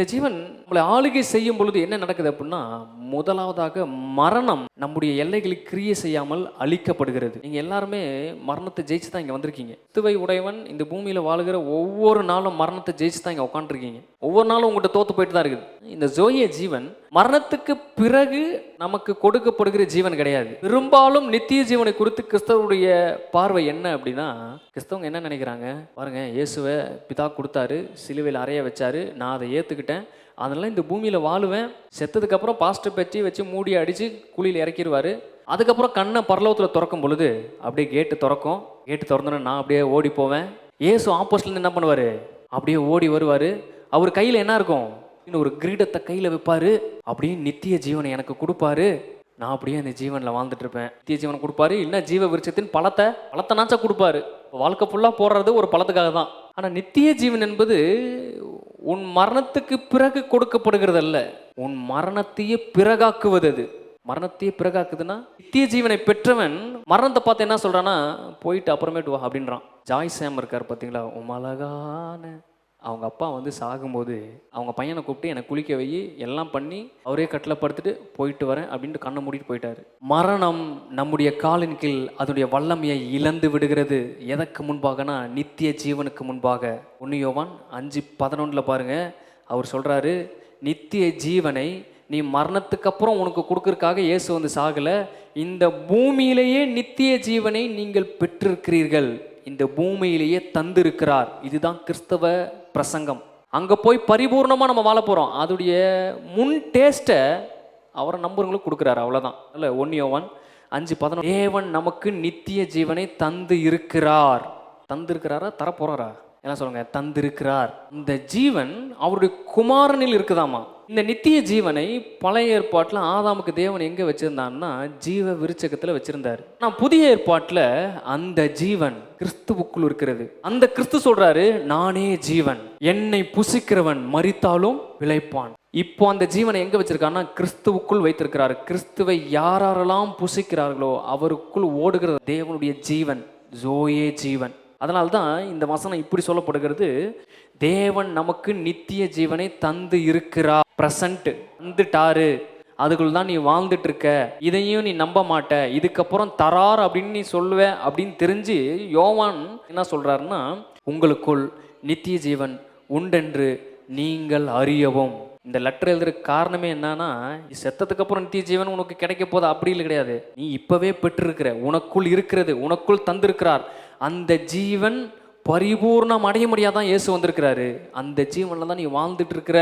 இந்த ஜீவன் நம்மளை ஆளுகை செய்யும் பொழுது என்ன நடக்குது அப்படின்னா முதலாவதாக மரணம் நம்முடைய எல்லைகளை கிரியை செய்யாமல் அழிக்கப்படுகிறது. நீங்கள் எல்லாருமே மரணத்தை ஜெயிச்சு தான் இங்கே வந்திருக்கீங்க. துவை உடையவன் இந்த பூமியில் வாழுகிற ஒவ்வொரு நாளும் மரணத்தை ஜெயிச்சு தான் இங்கே உட்காந்துருக்கீங்க ஒவ்வொரு நாளும் உங்கள்கிட்ட தோற்று போயிட்டு தான் இருக்குது. இந்த ஜோய ஜீவன் மரணத்துக்கு பிறகு நமக்கு கொடுக்கப்படுகிற ஜீவன் கிடையாது. பெரும்பாலும் நித்திய ஜீவனை குறித்து கிறிஸ்தவருடைய பார்வை என்ன அப்படின்னா கிறிஸ்தவங்க என்ன நினைக்கிறாங்க? பாருங்க இயேசுவை பிதா கொடுத்தாரு சிலுவையில் அறைய வச்சாரு நான் அதை ஏற்றுக்கிட்டேன் அதனால இந்த பூமியில் வாழுவேன். செத்ததுக்கப்புறம் பாஸ்டர் பற்றி வச்சு மூடி அடித்து குழியில் இறக்கிடுவார். அதுக்கப்புறம் கண்ணை பரலோகத்தில் திறக்கும் பொழுது அப்படியே கேட்டு திறக்கும். கேட்டு திறந்தோன்னு நான் அப்படியே ஓடி போவேன். ஏசு ஆப்போசிட்லேருந்து என்ன பண்ணுவார்? அப்படியே ஓடி வருவார். அவர் கையில் என்ன இருக்கும்? ஒரு கிரீடத்தை கையில் வைப்பாரு. அப்படியே நித்திய ஜீவனை எனக்கு கொடுப்பாரு. நான் அப்படியே அந்த ஜீவனில் வாழ்ந்துட்டு இருப்பேன். நித்திய ஜீவனை கொடுப்பாரு. இல்லைன்னா ஜீவ விருட்சத்தின் பழத்தை பழத்தை நாச்சா கொடுப்பாரு. வாழ்க்கை ஃபுல்லாக போடுறது ஒரு பழத்துக்காக தான். ஆனால் நித்திய ஜீவன் என்பது உன் மரணத்துக்கு பிறகு கொடுக்கப்படுகிறது அல்ல உன் மரணத்தையே பிறகாக்குவது அது. மரணத்தையே பிறகாக்குதுன்னா நித்திய ஜீவனை பெற்றவன் மரணத்தை பார்த்து என்ன சொல்கிறான்னா போயிட்டு அப்புறமேட்டு வா அப்படின்றான். ஜாய் சேம் இருக்கார் பார்த்தீங்களா உமலகான அவங்க அப்பா வந்து சாகும்போது அவங்க பையனை கூப்பிட்டு என்னை குளிக்க வை எல்லாம் பண்ணி அவரே கட்டில் படுத்துட்டு போயிட்டு வரேன் அப்படின்ட்டு கண்ணை மூடிட்டு போயிட்டாரு. மரணம் நம்முடைய காலின் கீழ் அதனுடைய வல்லமையை இழந்து விடுகிறது. எதற்கு முன்பாகனா? நித்திய ஜீவனுக்கு முன்பாக. ஒன்று யோவான் அஞ்சு பதினொன்றில் பாருங்க. அவர் சொல்கிறாரு நித்திய ஜீவனை நீ மரணத்துக்கு அப்புறம் உனக்கு கொடுக்கறக்காக இயேசு வந்து சாகலை. இந்த பூமியிலேயே நித்திய ஜீவனை நீங்கள் பெற்றிருக்கிறீர்கள். இந்த பூமியிலேயே தந்திருக்கிறார். இதுதான் கிறிஸ்தவ பிரசங்கம். அங்கே போய் பரிபூர்ணமாக நம்ம வாழ போகிறோம் அதோடைய முன் டேஸ்ட்டை அவரை நம்புறவங்களுக்கு கொடுக்குறாரு. அவ்வளவுதான். இல்ல ஒன்னியோவன் அஞ்சு பதினொன்று தேவன் நமக்கு நித்திய ஜீவனை தந்து இருக்கிறார். தந்திருக்கிறாரா? தரப்போகிறாரா என்ன சொல்லுங்க? தந்திருக்கிறார். இந்த ஜீவன் அவருடைய குமாரனில் இருக்குதாமா? இந்த நித்திய ஜீவனை பழைய ஏற்பாட்டில் ஆதாமுக்கு தேவன் எங்கே வச்சிருந்தான்னா ஜீவ விருச்சகத்தில் வச்சிருந்தாரு. ஆனால் புதிய ஏற்பாட்டில் அந்த ஜீவன் கிறிஸ்துவுக்குள் இருக்கிறது. அந்த கிறிஸ்து சொல்கிறாரு நானே ஜீவன். என்னை புசிக்கிறவன் மறித்தாலும் பிழைப்பான். இப்போ அந்த ஜீவனை எங்கே வச்சிருக்காருன்னா கிறிஸ்துவுக்குள் வைத்திருக்கிறார். கிறிஸ்துவை யாரெல்லாம் புசிக்கிறார்களோ அவருக்குள் ஓடுகிற தேவனுடைய ஜீவன் ஜோயே ஜீவன். அதனால்தான் இந்த வசனம் இப்படி சொல்லப்படுகிறது. தேவன் நமக்கு நித்திய ஜீவனை தந்து இருக்கிறா பிரசன்ட் தந்துட்டாரு அதுக்குள்ள தான் நீ வாழ்ந்துட்டு இருக்க இதையும் நீ நம்ப மாட்ட. இதுக்கப்புறம் தரார் அப்படின்னு நீ சொல்லுவ அப்படின்னு தெரிஞ்சு யோவான் என்ன சொல்றாருன்னா உங்களுக்குள் நித்திய ஜீவன் உண்டென்று நீங்கள் அறியவும். இந்த லெட்டர் எழுதுற காரணமே என்னன்னா செத்ததுக்கு அப்புறம் நித்திய ஜீவன் உனக்கு கிடைக்க போது? அப்படி இல்லை கிடையாது. நீ இப்பவே பெற்றிருக்கிற உனக்குள் இருக்கிறது உனக்குள் தந்திருக்கிறார். அந்த ஜீவன் பரிபூர்ணம் அடைய முடியாதான் இயேசு வந்திருக்கிறாரு. அந்த ஜீவன்ல தான் நீ வாழ்ந்துட்டு இருக்கிற.